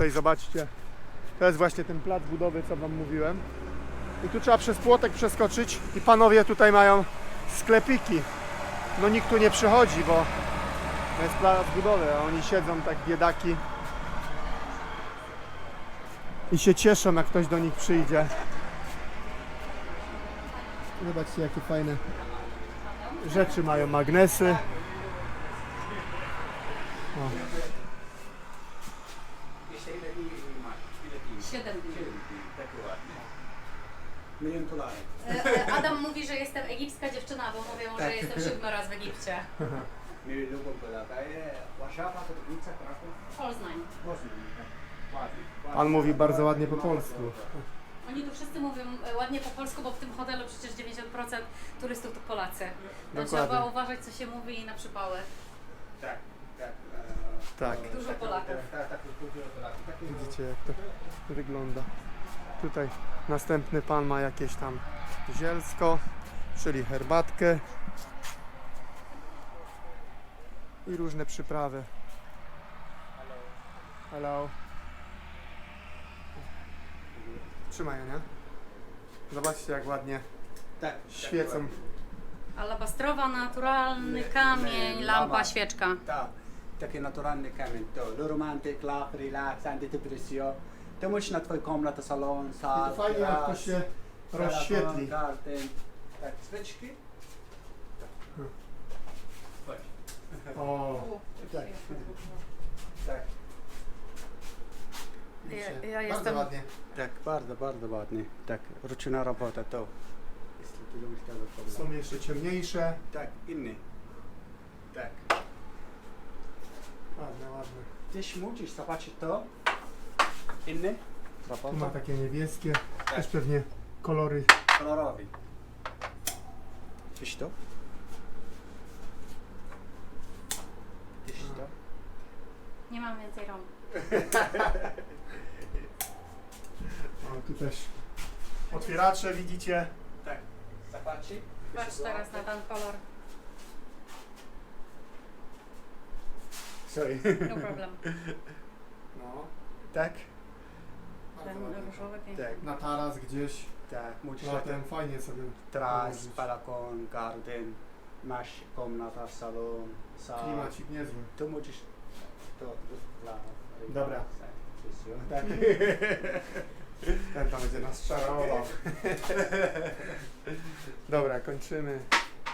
tutaj zobaczcie. To jest właśnie ten plac budowy, co wam mówiłem. I tu trzeba przez płotek przeskoczyć i panowie tutaj mają sklepiki. No nikt tu nie przychodzi, bo to jest plac budowy, a oni siedzą tak biedaki i się cieszą, jak ktoś do nich przyjdzie. Zobaczcie, jakie fajne rzeczy mają, magnesy. O. 7 dni. Milion dolarów. E, e, Adam mówi, że jestem egipska dziewczyna, bo mówią, że jestem siódmy raz w Egipcie. Milion dolarów. Warszawa to Gliwice, Kraków, Poznań. Poznań. Pan mówi bardzo ładnie po polsku. Oni tu wszyscy mówią e, ładnie po polsku, bo w tym hotelu przecież 90% turystów to Polacy. To Dokładnie. trzeba uważać, co się mówi na przypały. Tak, tak. Tak. Dużo Polaków. Tak, tak. Tak, Widzicie jak to wygląda. Tutaj następny pan ma jakieś tam zielsko, czyli herbatkę i różne przyprawy. Hello. Trzymaj, nie? Zobaczcie jak ładnie tak. świecą. Alabastrowa, naturalny kamień, lampa, świeczka. Tak, taki naturalny kamień. To romantyk, love, relax, antydepresjo. To możesz na twój komnatę, salon, I sal, to fajnie jak to się rozświetli. Garden. Tak, sweczki. O, Tak. Tak. Ja- ja Bardzo jestem- ładnie. Tak, bardzo, bardzo ładnie. Tak, ruczna robota to. Jeśli ty lubisz tego problemu. Są jeszcze ciemniejsze. Tak, inny. Tak. Ładne, ładne. Też musisz zobaczyć to. Inny. Tu ma takie niebieskie, Tak. też pewnie kolory. Kolorowy. Widzisz to? Widzisz to? Nie mam więcej rąk. O, tu też otwieracze widzicie. Tak. Zobaczy. Patrz teraz na ten kolor. Sorry. No problem. No, Tak? Ten różowy piękny. Tak. na taras gdzieś. Tak, musisz Latem fajnie sobie Tras, położyć. balkon, garden, masz komnata, salon, sal. Klimacik niezły. Tu musisz to dla Dobra. Tak. Ten tam będzie nas czarował. Dobra, kończymy.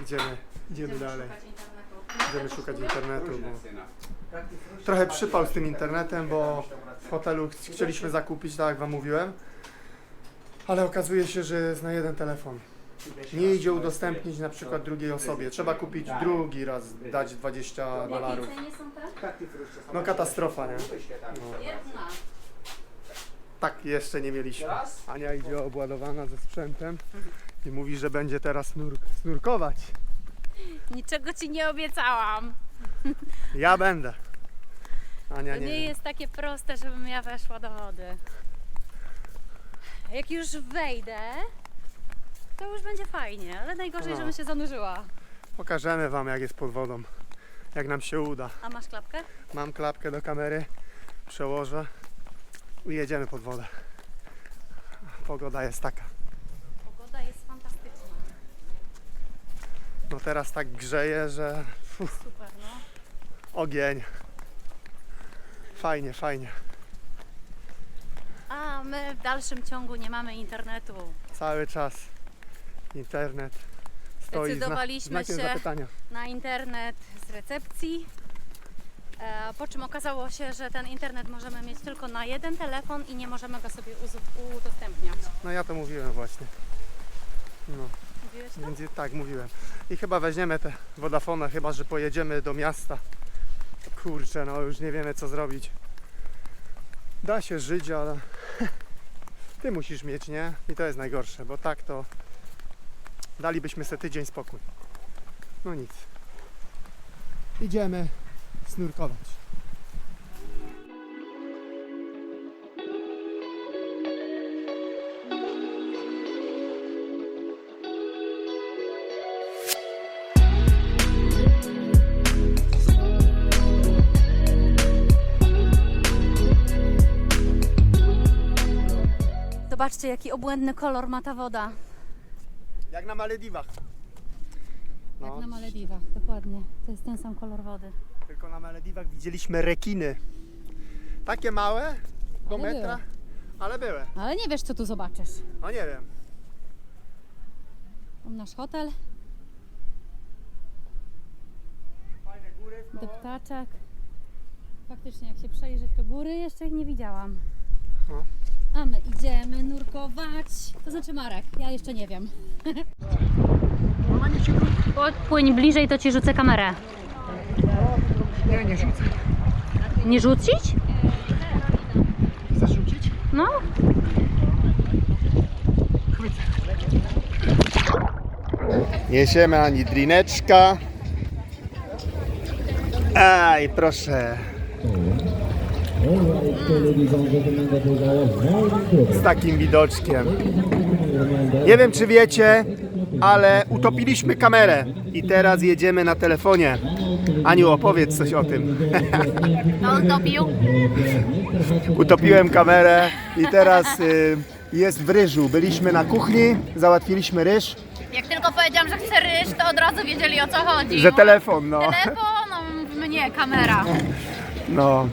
Idziemy, idziemy dalej. szukać internetu. Idziemy szukać internetu. Bo trochę przypał z tym internetem, bo w hotelu ch- chcieliśmy zakupić, tak jak wam mówiłem. Ale okazuje się, że jest na jeden telefon. Nie idzie udostępnić na przykład drugiej osobie. Trzeba kupić drugi raz, dać 20 W dolarów. są? No katastrofa, nie? No. Jedna. Tak jeszcze nie mieliśmy. Ania idzie obładowana ze sprzętem i mówi, że będzie teraz nur snurkować. Niczego ci nie obiecałam. Ja będę. Ania To nie. nie jest takie proste, żebym ja weszła do wody. Jak już wejdę, to już będzie fajnie, ale najgorzej, No. żebym się zanurzyła. Pokażemy wam jak jest pod wodą. Jak nam się uda. A masz klapkę? Mam klapkę do kamery, przełożę i jedziemy pod wodę. Pogoda jest taka. Pogoda jest fantastyczna. No teraz tak grzeje, że Super, no. ogień. Fajnie, fajnie. A my w dalszym ciągu nie mamy internetu. Cały czas internet stoi zna Zdecydowaliśmy znakiem się- zapytania. Na internet z recepcji. E, po czym okazało się, że ten internet możemy mieć tylko na jeden telefon i nie możemy go sobie udostępniać. No ja to mówiłem właśnie. No. Mówiłeś? Więc tak mówiłem. I chyba weźmiemy te Vodafone, chyba że pojedziemy do miasta. Kurczę, no już nie wiemy co zrobić. Da się żyć, ale ty musisz mieć, nie? I to jest najgorsze, bo tak to dalibyśmy sobie tydzień spokój. No nic. Idziemy snurkować. Zobaczcie, jaki obłędny kolor ma ta woda. Jak na Malediwach. No, Jak na Malediwach, dokładnie. To jest ten sam kolor wody. tylko na Malediwach widzieliśmy rekiny. Takie małe, do Ale metra, ale były. Ale nie wiesz, co tu zobaczysz. No nie wiem. Tam nasz hotel, Fajne góry koło. deptaczek. Faktycznie, jak się przejrzeć, to góry jeszcze ich nie widziałam. No. A my idziemy nurkować. To znaczy Marek, ja jeszcze nie wiem. Płyń bliżej, to ci rzucę kamerę. Nie, nie rzucę. Nie rzucić? Chcesz rzucić? No. Niesiemy ani drineczka. Aj, proszę. Z takim widoczkiem. Nie wiem, czy wiecie, ale utopiliśmy kamerę i teraz jedziemy na telefonie. Aniu, opowiedz coś o tym. On dobił. Utopiłem kamerę i teraz y, jest w ryżu. Byliśmy na kuchni, załatwiliśmy ryż, Jak tylko powiedziałam, że chcę ryż, to od razu wiedzieli o co chodzi. że telefon, no. Telefon, no, mnie, kamera. no.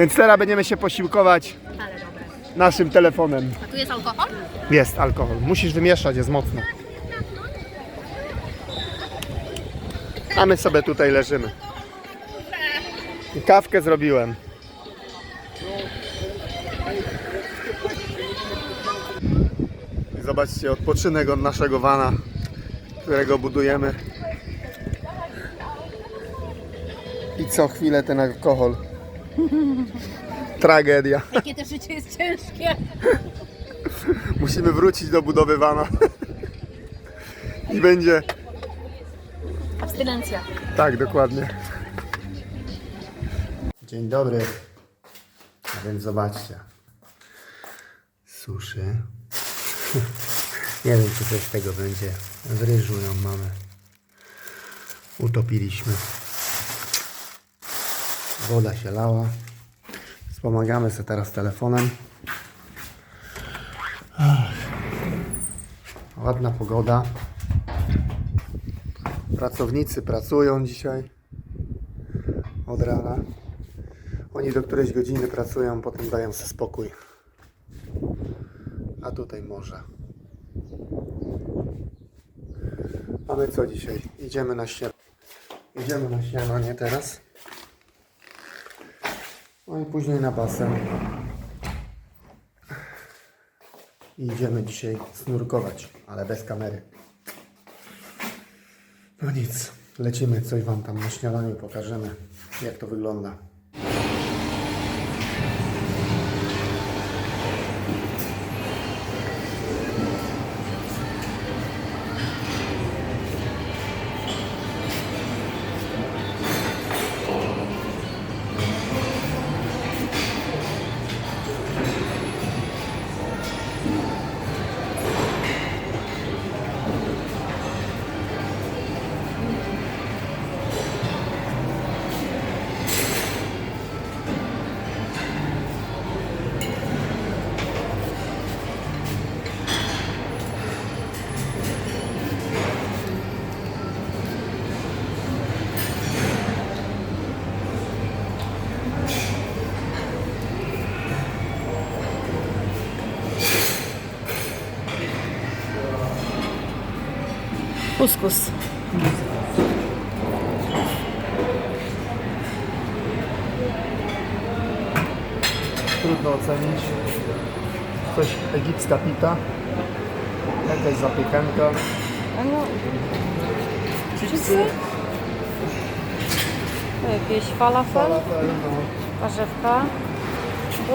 Więc teraz będziemy się posiłkować Ale dobre. naszym telefonem. A tu jest alkohol? Jest alkohol. Musisz wymieszać, jest mocno. A my sobie tutaj leżymy. I kawkę zrobiłem. I zobaczcie, odpoczynek od naszego wana, którego budujemy. I co chwilę ten alkohol. Tragedia. Jakie to życie jest ciężkie. Musimy wrócić do budowy wana. I będzie. Abstynencja. Tak, dokładnie. Dzień dobry. A więc zobaczcie. Suszy. Nie wiem, czy coś z tego będzie. W ryżu ją mamy. Utopiliśmy. Woda się lała. Wspomagamy sobie teraz telefonem. Ładna pogoda. Pracownicy pracują dzisiaj od rana. Oni do którejś godziny pracują, potem dają sobie spokój. A tutaj morze. A my co dzisiaj? Idziemy na śniadanie. Idziemy na śniadanie teraz. No i później na basen. I idziemy dzisiaj snurkować, ale bez kamery. No nic, lecimy, coś Wam tam na śniadaniu pokażemy, jak to wygląda. Kuskus. Trudno ocenić. Coś egipska pita. Jakaś zapiekanka. No, jakieś falafel, Falafel, no. warzywka. Tu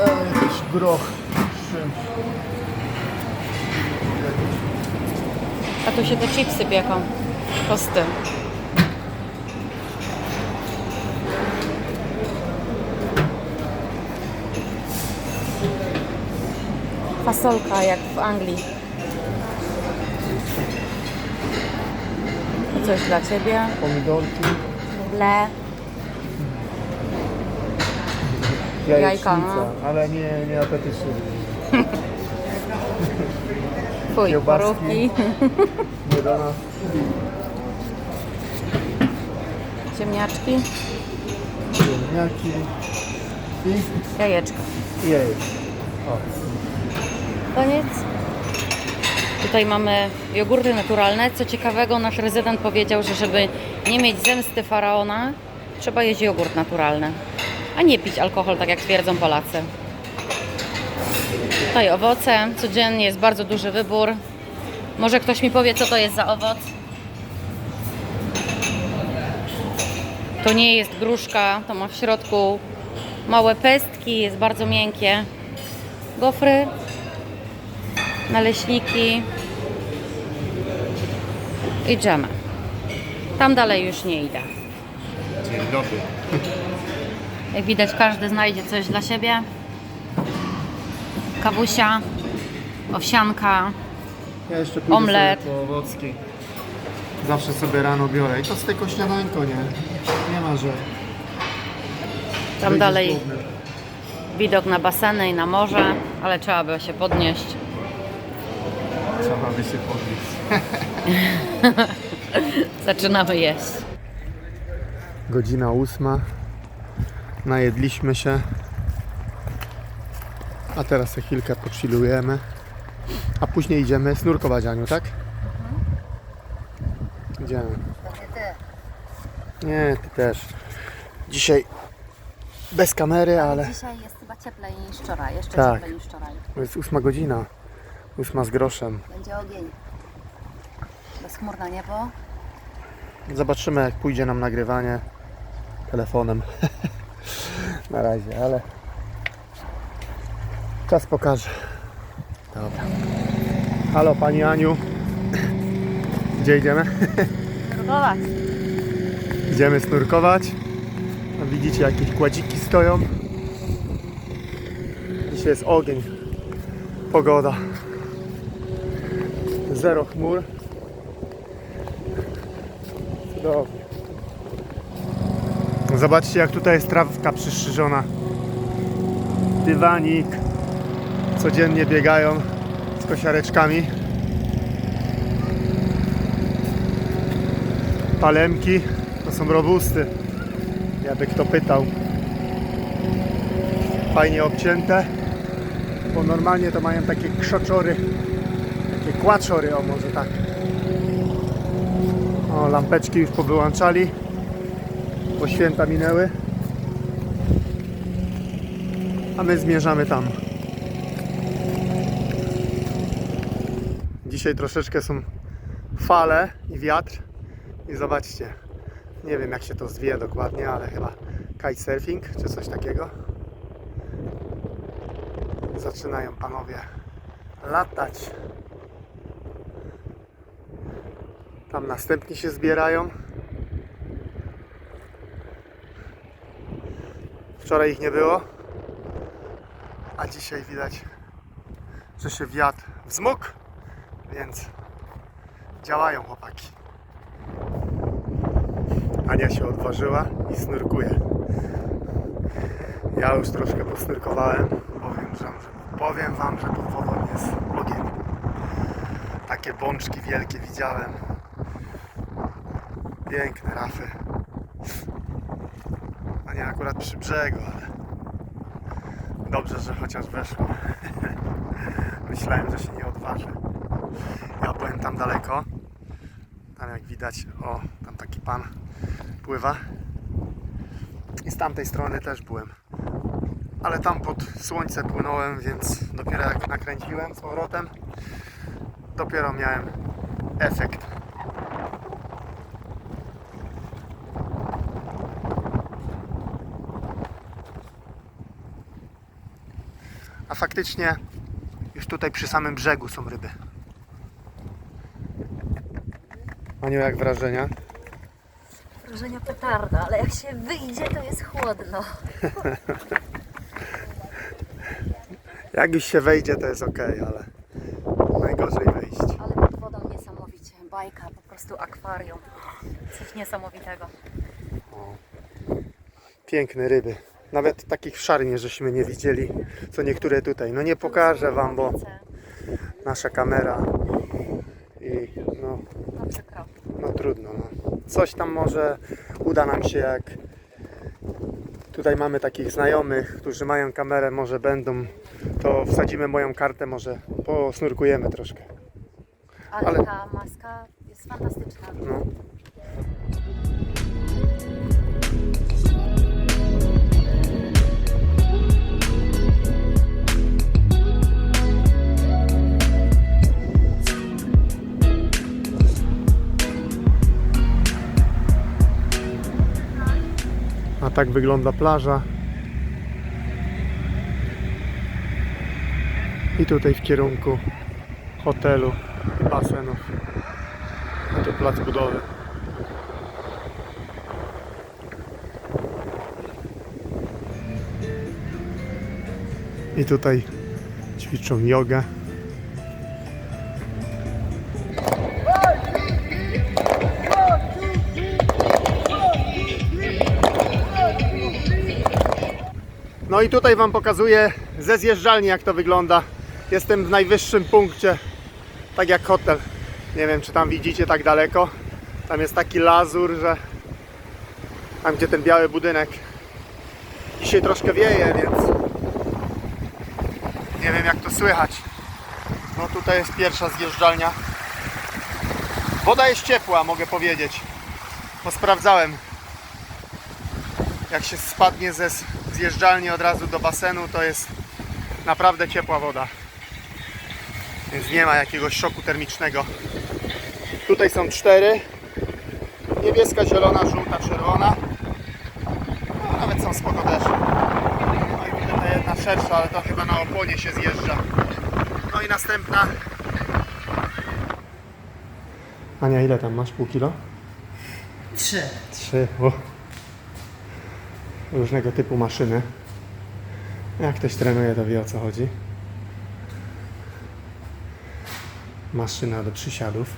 E, jakiś groch. z czymś. A tu się te chipsy pieką. Tosty. Fasolka jak w Anglii. To coś dla Ciebie. Pomidorki. Le. Jajka, no. ale nie, nie apetyczne. Kiełbaski. parówki, Nie do nas. ziemniaczki, Ziemniaki i jajeczka. O, Koniec. Tutaj mamy jogurty naturalne. Co ciekawego, nasz rezydent powiedział, że żeby nie mieć zemsty faraona, trzeba jeść jogurt naturalny, a nie pić alkohol, tak jak twierdzą Polacy. Tutaj owoce. Codziennie jest bardzo duży wybór. Może ktoś mi powie, co to jest za owoc? To nie jest gruszka, to ma w środku małe pestki, jest bardzo miękkie. Gofry, naleśniki i dżemy. Tam dalej już nie idę. dzień dobry. Jak widać, każdy znajdzie coś dla siebie. Kawusia, owsianka, Ja jeszcze pójdę Omlet. sobie po owocki. Zawsze sobie rano biorę i to z tego śniadanko, nie? Nie ma, że tam wyjdziesz dalej głodny. widok na baseny i na morze, ale trzeba by się podnieść. Trzeba by się podnieść. Zaczynamy jeść. Godzina ósma. Najedliśmy się. A teraz za chwilkę pochillujemy. A później idziemy snurkować, Aniu, tak? Idziemy. Nie, ty też. Dzisiaj bez kamery, ale Dzisiaj jest chyba cieplej niż wczoraj, jeszcze Tak. cieplej niż wczoraj. to jest ósma godzina. Ósma z groszem. Będzie ogień. Bezchmurne niebo. Zobaczymy, jak pójdzie nam nagrywanie telefonem. Na razie, ale czas pokaże. Dobra. Halo, Pani Aniu. Gdzie idziemy? Próbować. Idziemy snurkować. A widzicie, jakieś kładziki stoją. Dzisiaj jest ogień. Pogoda. Zero chmur. Cudownie. Zobaczcie, jak tutaj jest trawka przystrzyżona. Dywanik. Codziennie biegają z kosiareczkami. Palemki to są robusty. Jakby kto pytał. Fajnie obcięte. Bo normalnie to mają takie krzaczory. Takie kłaczory, o może tak. O, lampeczki już powyłączali. Bo święta minęły. A my zmierzamy tam. Dzisiaj troszeczkę są fale i wiatr. I zobaczcie, nie wiem jak się to zwie dokładnie, ale chyba kitesurfing czy coś takiego. Zaczynają panowie latać. Tam następni się zbierają. Wczoraj ich nie było, a dzisiaj widać, że się wiatr wzmógł, więc działają chłopaki. Ania się odważyła i snurkuje. Ja już troszkę posnurkowałem. Powiem, że, powiem Wam, że pod wodą jest ogień. Takie bączki wielkie widziałem. Piękne rafy. A nie akurat przy brzegu, ale dobrze, że chociaż weszło. Myślałem, że się nie odważy. Daleko. Tam jak widać, o, tam taki pan pływa. I z tamtej strony też byłem. Ale tam pod słońce płynąłem, więc dopiero jak nakręciłem z powrotem, dopiero miałem efekt. A faktycznie już tutaj przy samym brzegu są ryby. Aniu, jak wrażenia? Wrażenia petarda, ale jak się wyjdzie, to jest chłodno. Jak już się wejdzie, to jest ok, ale najgorzej wyjść. Ale pod wodą niesamowicie. Bajka, po prostu akwarium. Coś niesamowitego. Piękne ryby. Nawet takich w szarnie żeśmy nie widzieli, co niektóre tutaj. No nie pokażę wam, bo nasza kamera i no, No przykro. no trudno. No. Coś tam może uda nam się, jak tutaj mamy takich znajomych, którzy mają kamerę, może będą, to wsadzimy moją kartę, może posnurkujemy troszkę. Ale, Ale- ta maska jest fantastyczna. No. Tak wygląda plaża. I tutaj w kierunku hotelu i basenów. A to plac budowy. I tutaj ćwiczą jogę. No i tutaj Wam pokazuję ze zjeżdżalni jak to wygląda. Jestem w najwyższym punkcie, tak jak hotel. Nie wiem czy tam widzicie tak daleko. Tam jest taki lazur, że tam gdzie ten biały budynek. Dzisiaj troszkę wieje, więc nie wiem jak to słychać. No tutaj jest pierwsza zjeżdżalnia. Woda jest ciepła, mogę powiedzieć. Bo sprawdzałem. Jak się spadnie ze zjeżdżalni od razu do basenu, to jest naprawdę ciepła woda. Więc nie ma jakiegoś szoku termicznego. Tutaj są cztery. Niebieska, zielona, żółta, czerwona. No, nawet są spoko też. No i widzę ta jedna szersza, ale to chyba na oponie się zjeżdża. No i następna. Ania, ile tam masz? Pół kilo? Trzy. Trzy. O. Różnego typu maszyny. Jak ktoś trenuje, to wie o co chodzi. Maszyna do przysiadów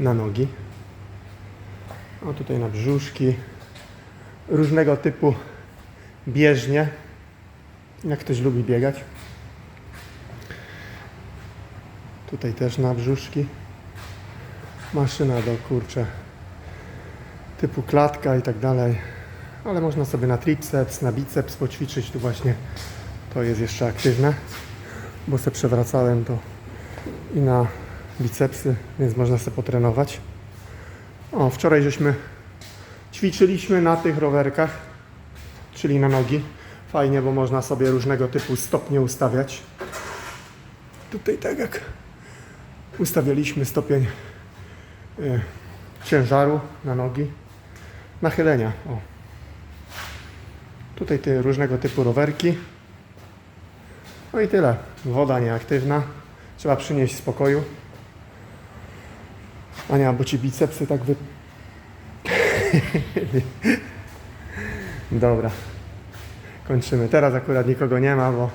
na nogi. O tutaj na brzuszki. Różnego typu bieżnie. Jak ktoś lubi biegać. Tutaj też na brzuszki. Maszyna do kurcze typu klatka i tak dalej. Ale można sobie na triceps, na biceps poćwiczyć. Tu właśnie to jest jeszcze aktywne, bo se przewracałem to i na bicepsy, więc można sobie potrenować. O, wczoraj żeśmy ćwiczyliśmy na tych rowerkach, czyli na nogi. Fajnie, bo można sobie różnego typu stopnie ustawiać. Tutaj tak jak ustawialiśmy stopień y, ciężaru na nogi, nachylenia. O. Tutaj te różnego typu rowerki. No i tyle. Woda nieaktywna. Trzeba przynieść spokoju. Ania, bo ci bicepsy tak wy... Dobra. Kończymy. Teraz akurat nikogo nie ma, bo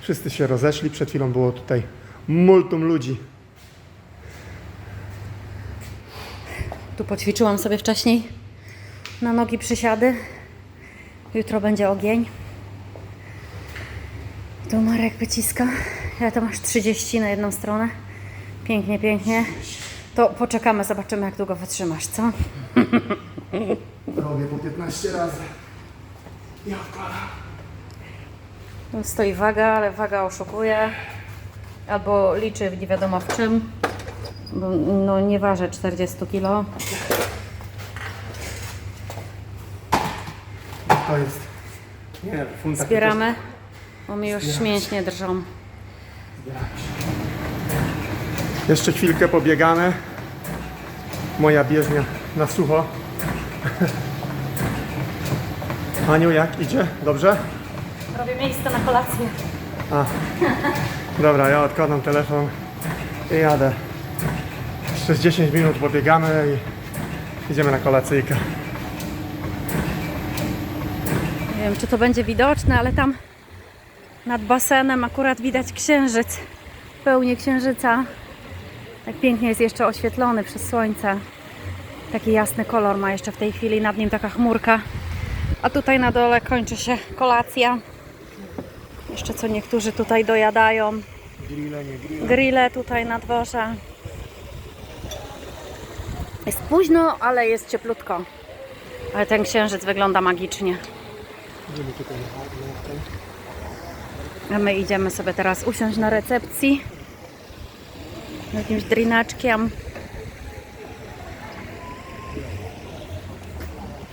wszyscy się rozeszli. Przed chwilą było tutaj multum ludzi. Tu poćwiczyłam sobie wcześniej na nogi przysiady. Jutro będzie ogień. Tu Marek wyciska. Ja to masz 30 na jedną stronę. Pięknie, pięknie. To poczekamy, zobaczymy jak długo wytrzymasz, co? Robię po 15 razy. Ja wkładam. Stoi waga, ale waga oszukuje. Albo liczy nie wiadomo w czym. No nie ważę 40 kg. To jest. Nie, funta Zbieramy, bo mi już mięśnie drżą. Jeszcze chwilkę pobiegamy. Moja bieżnia na sucho. Aniu, jak idzie? Dobrze? Robię miejsce na kolację. A. Dobra, ja odkładam telefon i jadę. Jeszcze z 10 minut pobiegamy i idziemy na kolacyjkę. Nie wiem, czy to będzie widoczne, ale tam nad basenem akurat widać księżyc. Pełnię księżyca. Tak pięknie jest jeszcze oświetlony przez słońce. Taki jasny kolor ma jeszcze w tej chwili, nad nim taka chmurka. A tutaj na dole kończy się kolacja. Jeszcze co niektórzy tutaj dojadają. Grille, nie grille. Grille tutaj na dworze. Jest późno, ale jest cieplutko. Ale ten księżyc wygląda magicznie. Idziemy tutaj na. A my idziemy sobie teraz usiąść na recepcji. Jakimś drinaczkiem.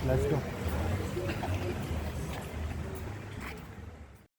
Let's go.